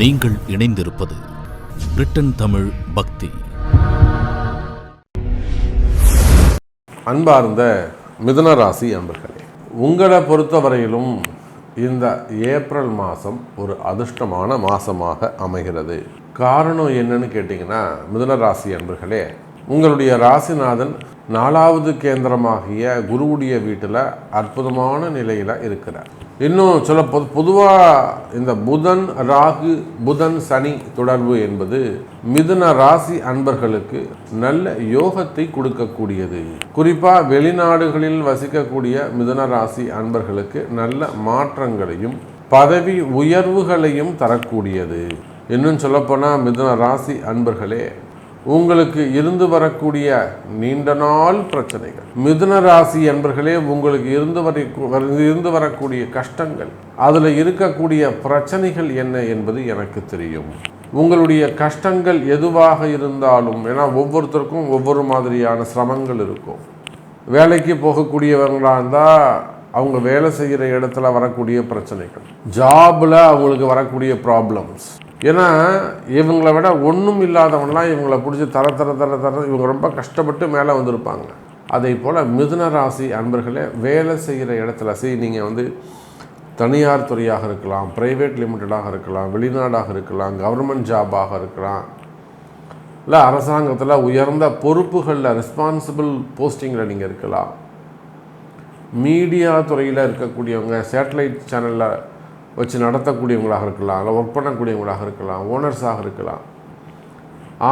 நீங்கள் இணைந்திருப்பது பிரிட்டன் தமிழ் பக்தி. அன்பார்ந்த மிதுன ராசி அன்பர்களே உங்களை பொறுத்தவரையிலும் இந்த ஏப்ரல் மாதம் ஒரு அதிர்ஷ்டமான மாதமாக அமைகிறது. காரணம் என்னன்னு கேட்டிங்கன்னா மிதுன ராசி அன்பர்களே உங்களுடைய ராசிநாதன் நாலாவது கேந்திரமாகிய குருவுடைய வீட்டில் அற்புதமான நிலையில் இருக்கிறார். இன்னும் சொல்ல பொது பொதுவாக இந்த புதன் ராகு புதன் சனி தொடர்பு என்பது மிதுன ராசி அன்பர்களுக்கு நல்ல யோகத்தை கொடுக்கக்கூடியது. குறிப்பாக வெளிநாடுகளில் வசிக்கக்கூடிய மிதுன ராசி அன்பர்களுக்கு நல்ல மாற்றங்களையும் பதவி உயர்வுகளையும் தரக்கூடியது. இன்னும் சொல்லப்போனால் மிதுன ராசி அன்பர்களே உங்களுக்கு இருந்து வரக்கூடிய நீண்ட நாள் பிரச்சனைகள். மிதுன ராசி என்பர்களே உங்களுக்கு இருந்து வரை இருந்து வரக்கூடிய கஷ்டங்கள் அதில் இருக்கக்கூடிய பிரச்சனைகள் என்ன என்பது எனக்கு தெரியும். உங்களுடைய கஷ்டங்கள் எதுவாக இருந்தாலும் ஏன்னா ஒவ்வொருத்தருக்கும் ஒவ்வொரு மாதிரியான சிரமங்கள் இருக்கும். வேலைக்கு போகக்கூடியவங்களாக இருந்தால் அவங்க வேலை செய்கிற இடத்துல வரக்கூடிய பிரச்சனைகள். ஜாபில் அவங்களுக்கு வரக்கூடிய ப்ராப்ளம்ஸ் ஏன்னா இவங்களை விட ஒன்றும் இல்லாதவங்களாம் இவங்களை பிடிச்சி தர தர தர தர இவங்க ரொம்ப கஷ்டப்பட்டு மேலே வந்திருப்பாங்க. அதே போல் மிதுன ராசி அன்பர்களே வேலை செய்கிற இடத்துல சரி நீங்கள் வந்து தனியார் துறையாக இருக்கலாம் ப்ரைவேட் லிமிட்டடாக இருக்கலாம் வெளிநாடாக இருக்கலாம் கவர்மெண்ட் ஜாபாக இருக்கலாம் இல்லை அரசாங்கத்தில் உயர்ந்த பொறுப்புகளில் ரெஸ்பான்சிபிள் போஸ்டிங்கில் நீங்கள் இருக்கலாம். மீடியா துறையில் இருக்கக்கூடியவங்க சேட்டலைட் சேனலில் வச்சு நடத்தக்கூடியவங்களாக இருக்கலாம் இல்லை ஒர்க் பண்ணக்கூடியவங்களாக இருக்கலாம் ஓனர்ஸாக இருக்கலாம்.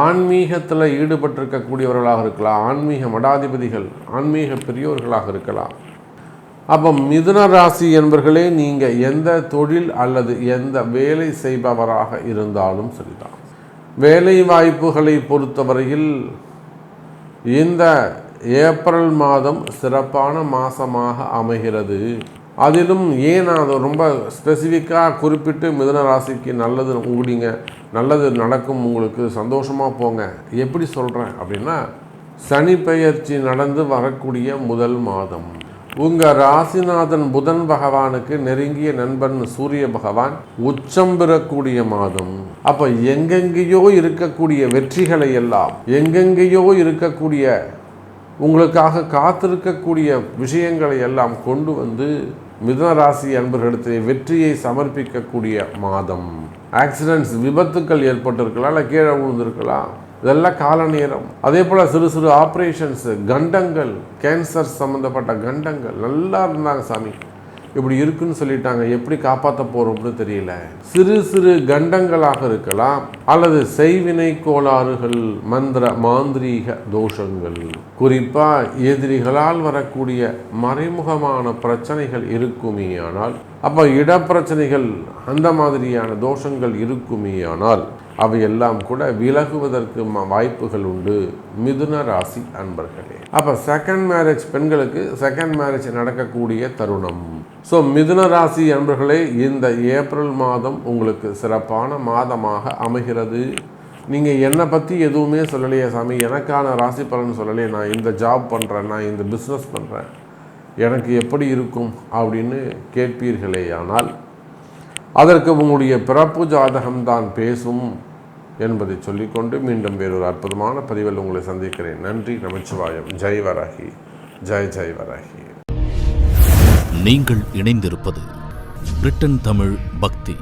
ஆன்மீகத்தில் ஈடுபட்டிருக்கக்கூடியவர்களாக இருக்கலாம் ஆன்மீக மடாதிபதிகள் ஆன்மீக பெரியோர்களாக இருக்கலாம். அப்போ மிதுன ராசி என்பர்களே நீங்கள் எந்த தொழில் அல்லது எந்த வேலை செய்பவராக இருந்தாலும் சரிதான். வேலை வாய்ப்புகளை பொறுத்தவரையில் இந்த ஏப்ரல் மாதம் சிறப்பான மாதமாக அமைகிறது. அதிலும் ஏன் நான் அதை ரொம்ப ஸ்பெசிஃபிக்காக குறிப்பிட்டு மிதன ராசிக்கு நல்லது உங்களுங்க நல்லது நடக்கும் உங்களுக்கு சந்தோஷமாக போங்க எப்படி சொல்கிறேன் அப்படின்னா சனி பெயர்ச்சி நடந்து வரக்கூடிய முதல் மாதம். உங்கள் ராசிநாதன் புதன் பகவானுக்கு நெருங்கிய நண்பன் சூரிய பகவான் உச்சம் பெறக்கூடிய மாதம். அப்போ எங்கெங்கேயோ இருக்கக்கூடிய வெற்றிகளை எல்லாம் எங்கெங்கேயோ இருக்கக்கூடிய உங்களுக்காக காத்திருக்கக்கூடிய விஷயங்களை எல்லாம் கொண்டு வந்து மிதுன ராசி அன்பர்களிடத்திலே வெற்றியை சமர்ப்பிக்கக்கூடிய மாதம். ஆக்சிடென்ட்ஸ் விபத்துக்கள் ஏற்பட்டிருக்கலாம் இல்லை கீழே விழுந்திருக்கலாம். இதெல்லாம் கால நேரம். அதே போல் சிறு சிறு ஆப்ரேஷன்ஸு கண்டங்கள் கேன்சர் சம்மந்தப்பட்ட கண்டங்கள் நல்லா இருந்தாங்க சாமி. இப்படி இருக்குன்னு சொல்லிட்டாங்க. எப்படி காப்பாற்ற போகிறோம்னு தெரியல. சிறு சிறு கண்டங்களாக இருக்கலாம். அல்லது செய்வினை கோளாறுகள் மந்திர மாந்திரீக தோஷங்கள். குறிப்பாக எதிரிகளால் வரக்கூடிய மறைமுகமான பிரச்சனைகள் இருக்குமே ஆனால் அப்போ இடப்பிரச்சனைகள் அந்த மாதிரியான தோஷங்கள் இருக்குமே ஆனால் அவையெல்லாம் கூட விலகுவதற்கு வாய்ப்புகள் உண்டு. மிதுன ராசி அன்பர்களே. அப்போ செகண்ட் மேரேஜ் பெண்களுக்கு செகண்ட் மேரேஜ் நடக்கக்கூடிய தருணம். ஸோ மிதுன ராசி அன்பர்களே இந்த ஏப்ரல் மாதம் உங்களுக்கு சிறப்பான மாதமாக அமைகிறது. நீங்கள் என்னை பற்றி எதுவுமே சொல்லலையே சாமி. எனக்கான ராசி பலன் சொல்லலையே. நான் இந்த ஜாப் பண்ணுறேன் நான் இந்த பிஸ்னஸ் பண்ணுறேன் எனக்கு எப்படி இருக்கும் அப்படின்னு கேட்பீர்களேயானால் அதற்கு உங்களுடைய பிறப்பு ஜாதகம்தான் பேசும் என்பதை சொல்லிக்கொண்டு மீண்டும் வேறொரு அற்புதமான பதிவில் உங்களை சந்திக்கிறேன். நன்றி நமச்சிவாயம். ஜெய் வராகி. ஜெய் ஜெய் வராகி. நீங்கள் இணைந்திருப்பது பிரிட்டன் தமிழ் பக்தி.